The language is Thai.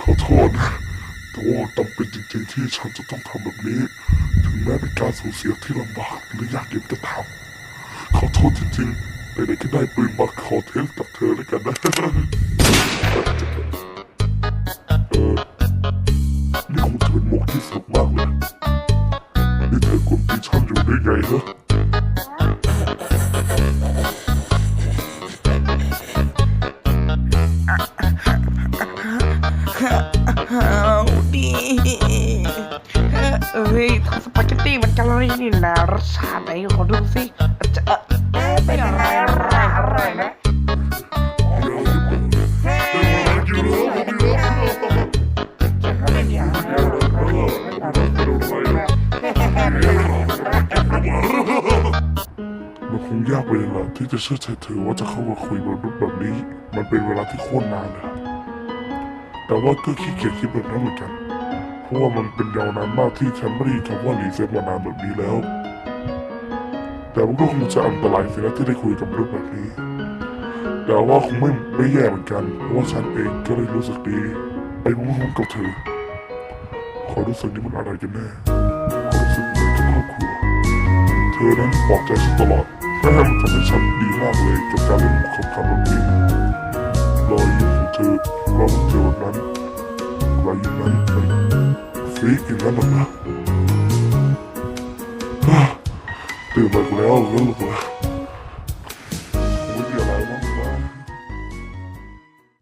ขอโทษนะแต่ว่าจำเป็นจริงๆที่ฉันจะต้องทำแบบนี้ ถึงแม้เป็นการสูญเสียที่ลำบากหรือยากเย็นก็ตามขอโทษจริงๆไหนก็ได้ปืนมาขอเทสกับเธอแล้วกันนะเออนี่คงจะเป็นมุกที่สนุกมากเลยนี่เธอกวนตีฉันอยู่ได้ไงเนอะเอ เอ้ยสปาเกตตี้มันแคลอรี่นี่นะรสชาติไหนขอดูสิจะเอ๊ะเป็นอะไรอะไรอะไรนะ มันคงยากไปเลยล่ะที่จะเชื่อใจเธอว่าจะเข้ามาคุยบนรูปแบบนี้ มันเป็นเวลาที่โคตรนานเลยแต่ว่าก็ขี้เกียจคิดแบบนั้นเหมือนกัน ราะว่ามันเป็นยาวนานมากที่ฉันไม่ได้ยินคำว่ารีเซ็ตมานานแบบนี้แล้ว แต่มันก็คงจะอันตรายสินะที่ได้คุยกับรูปแบบนี้ แต่ว่าคงไม่ไม่แย่เหมือนกัน เพราะว่าฉันเองก็ได้รู้สึกดี ไปพร้อมๆกับเธอความรู้สึกนี้มันอะไรกันแน่ความรู้สึกเหมือนกับครอบครัว เธอนั้นปลอบใจฉันตลอดและมันทำให้ฉันดีมากเลยกับการเล่นคำคำแบบนี้รอยยิ้มของเธอเราเจอแบบนั้นรอยยิ้มนั้น มันฟรีกอย่างนั้นหรอกนะฮ่าตื่นมาอีกแล้วแล้วลูกนะ